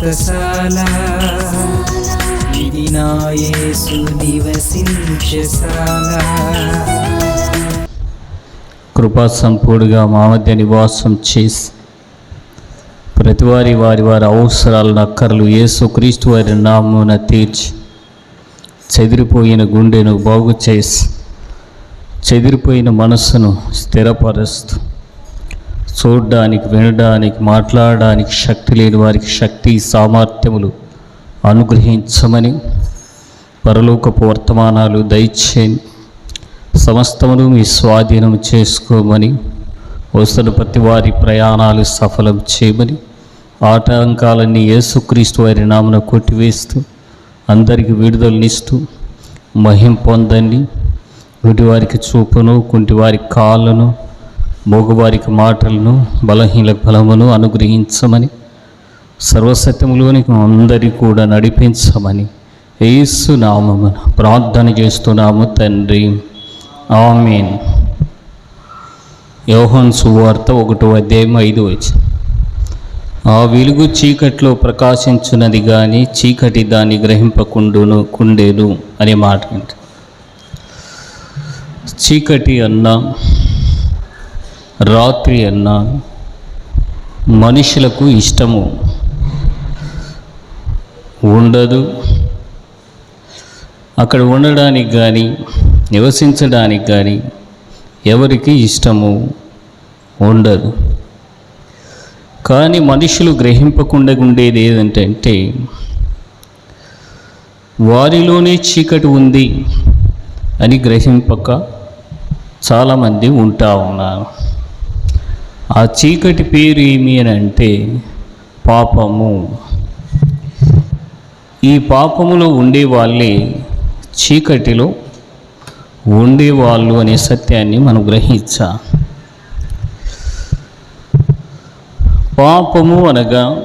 వ్రతశాల ఇది నా యేసు నివసించశాల కృపా సంపూడుగా మా మధ్య నివాసం చేసి ప్రతివారి వారి వారి అవసరాలను అక్కర్లు యేసుక్రీస్తు వారి నామున తీర్చి చెదిరిపోయిన గుండెను బాగు చేసి చెదిరిపోయిన మనస్సును స్థిరపరుస్తూ చూడడానికి వినడానికి మాట్లాడడానికి శక్తి లేని వారికి శక్తి సామర్థ్యములు అనుగ్రహించమని పరలోకపు వర్తమానాలు దయచేయండి సమస్తమును మీ స్వాధీనం చేసుకోమని వస్తున్న ప్రతి వారి ప్రయాణాలు సఫలం చేయమని ఆటంకాలన్నీ యేసుక్రీస్తు వారి నామన కొట్టివేస్తూ అందరికి విడుదలనిస్తూ మహిం పొందండి. గుడివారికి చూపును కుంటివారి కాళ్ళను మగవారికి మాటలను బలహీన బలమును అనుగ్రహించమని సర్వసత్యములోనికి అందరి కూడా నడిపించమని యేసు నామమున ప్రార్థన చేస్తున్నాము తండ్రి. ఆమెన్. యోహన్ సువార్త ఒకటో అధ్యాయం ఐదు వచ్చి ఆ వెలుగు చీకట్లో ప్రకాశించున్నది కానీ చీకటి దాన్ని గ్రహింపకుండును కుండేను అనే మాట చీకటి అన్నా రాత్రి అన్నా మనుషులకు ఇష్టము ఉండదు. అక్కడ ఉండడానికి కానీ నివసించడానికి కానీ ఎవరికి ఇష్టము ఉండదు. కానీ మనుషులు గ్రహింపకుండా ఉండేది ఏదంటే వారిలోనే చీకటి ఉంది అని గ్రహింపక చాలామంది ఉంటా ఉన్నారు. ఆ చీకటి పేరు ఏమి అని అంటే పాపము. ఈ పాపములో ఉండే వాళ్ళే చీకటిలో ఉండేవాళ్ళు అనే సత్యాన్ని మనం గ్రహించా. పాపము అనగా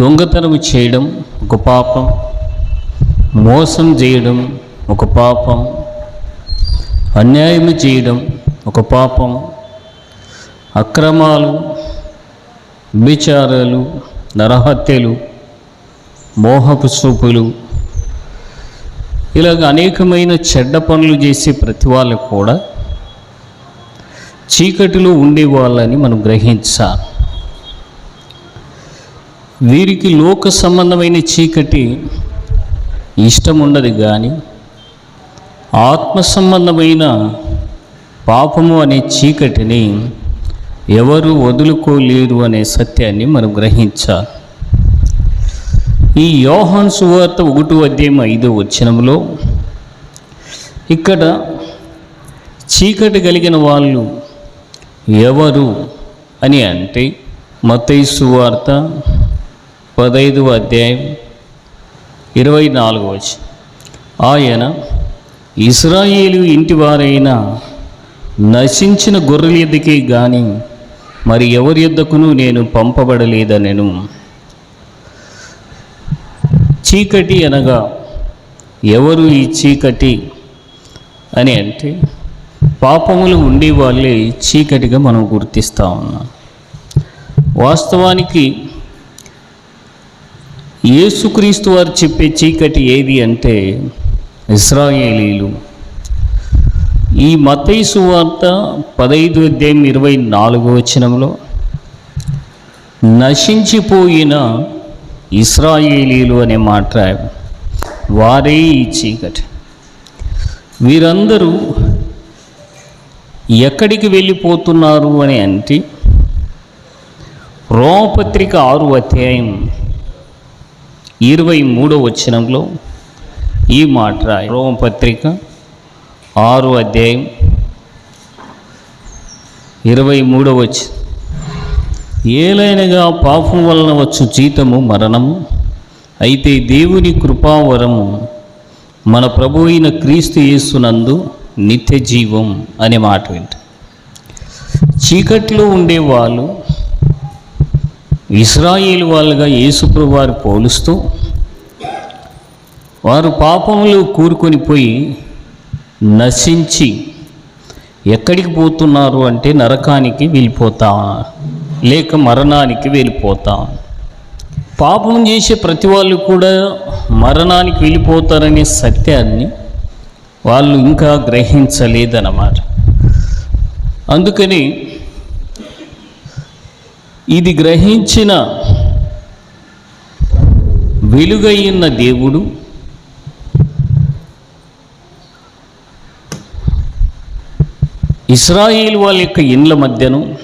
దొంగతనం చేయడం ఒక పాపం మోసం చేయడం ఒక పాపం అన్యాయం చేయడం ఒక పాపం. అక్రమాలు విచారాలు నరహత్యలు మోహపు చూపులు ఇలాగ అనేకమైన చెడ్డ పనులు చేసే ప్రతి వాళ్ళు కూడా చీకటిలో ఉండే వాళ్ళని మనం గ్రహించాలి. వీరికి లోక సంబంధమైన చీకటి ఇష్టం ఉండదు కానీ ఆత్మ సంబంధమైన పాపము అనే చీకటిని ఎవరు వదులుకోలేరు అనే సత్యాన్ని మనం గ్రహించాలి. ఈ యోహాన్ సువార్త ఒకటో అధ్యాయం ఐదో వచ్చినంలో ఇక్కడ చీకటి కలిగిన వాళ్ళు ఎవరు అని అంటే మతయి సువార్త పదైదు అధ్యాయం ఇరవై నాలుగు వచ్చి ఆయన ఇస్రాయేలు ఇంటివారైన నశించిన గొర్రెల ఎద్దకే కానీ మరి ఎవరి ఎద్దకును నేను పంపబడలేదనెను. చీకటి అనగా ఎవరు ఈ చీకటి అని అంటే పాపములు ఉండే వాళ్ళే చీకటిగా మనం గుర్తిస్తూ ఉన్నాం. వాస్తవానికి యేసుక్రీస్తు వారు చెప్పే చీకటి ఏది అంటే ఇస్రాయేలీలు. ఈ మతయి సువార్త పదైదు అధ్యాయం ఇరవై నాలుగు వచనంలో నశించిపోయిన ఇస్రాయేలీలు అనే మాట వారే ఈ చీకటి. వీరందరూ ఎక్కడికి వెళ్ళిపోతున్నారు అని అంటే రోమపత్రిక ఆరు అధ్యాయం ఇరవై మూడో వచనంలో ఈ మాట రోమ పత్రిక ఆరు అధ్యాయం ఇరవై మూడో వచ్చి ఏలైనగా పాపం వలన వచ్చు జీతము మరణము? అయితే దేవుని కృపావరము మన ప్రభు అయిన క్రీస్తు యేసునందు నిత్య జీవం అనే మాట వింట. చీకట్లో ఉండేవాళ్ళు ఇస్రాయేల్ వాళ్ళుగా యేసుప్రభు వారు పోలుస్తూ వారు పాపంలో కూరుకొని పోయి నశించి ఎక్కడికి పోతున్నారు అంటే నరకానికి వెళ్ళిపోతా లేక మరణానికి వెళ్ళిపోతా. పాపం చేసే ప్రతి వాళ్ళు కూడా మరణానికి వెళ్ళిపోతారనే సత్యాన్ని వాళ్ళు ఇంకా గ్రహించలేదన్నమాట. అందుకని ఇది గ్రహించిన వెలుగైన దేవుడు ఇస్రాయిల్ వాళ్ళ యొక్క ఇండ్ల మధ్యను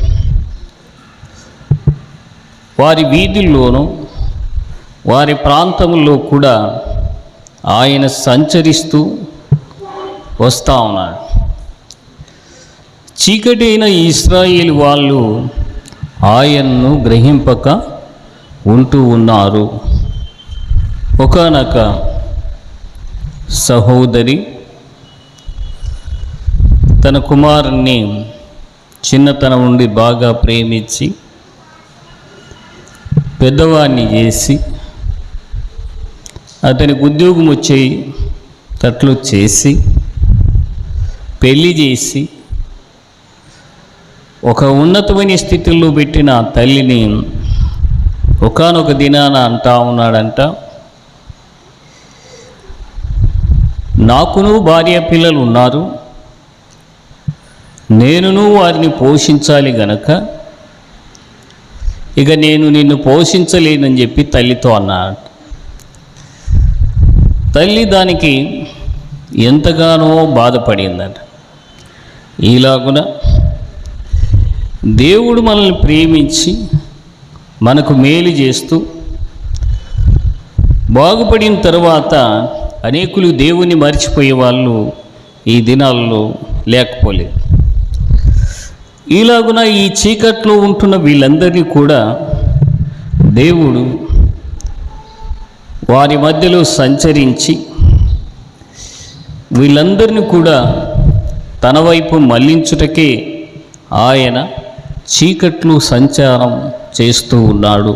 వారి వీధుల్లోనూ వారి ప్రాంతంలో కూడా ఆయన సంచరిస్తూ వస్తూ ఉన్నాడు చీకటైన ఇస్రాయిల్ వాళ్ళు ఆయన్ను గ్రహింపక ఉంటూ ఉన్నారు. ఒకనొక సహోదరి తన కుమారుణ్ణి చిన్నతనం నుండి బాగా ప్రేమించి పెద్దవాడిని చేసి అతనికి ఉద్యోగం వచ్చే తట్లు చేసి పెళ్ళి చేసి ఒక ఉన్నతమైన స్థితిలో పెట్టిన తల్లిని ఒకనొక దినాన అంటా ఉన్నాడంట నాకును భార్య పిల్లలు ఉన్నారు నేనును వారిని పోషించాలి గనక ఇక నేను నిన్ను పోషించలేనని చెప్పి తల్లితో అన్నాడు. తల్లి దానికి ఎంతగానో బాధపడిందట. ఈలాగున దేవుడు మనల్ని ప్రేమించి మనకు మేలు చేస్తూ బాగుపడిన తర్వాత అనేకులు దేవుని మర్చిపోయే వాళ్ళు ఈ దినాల్లో లేకపోలేదు. ఈలాగున ఈ చీకట్లో ఉంటున్న వీళ్ళందరినీ కూడా దేవుడు వారి మధ్యలో సంచరించి వీళ్ళందరినీ కూడా తన వైపు మళ్ళించుటకే ఆయన చీకట్లు సంచారం చేస్తూ ఉన్నాడు.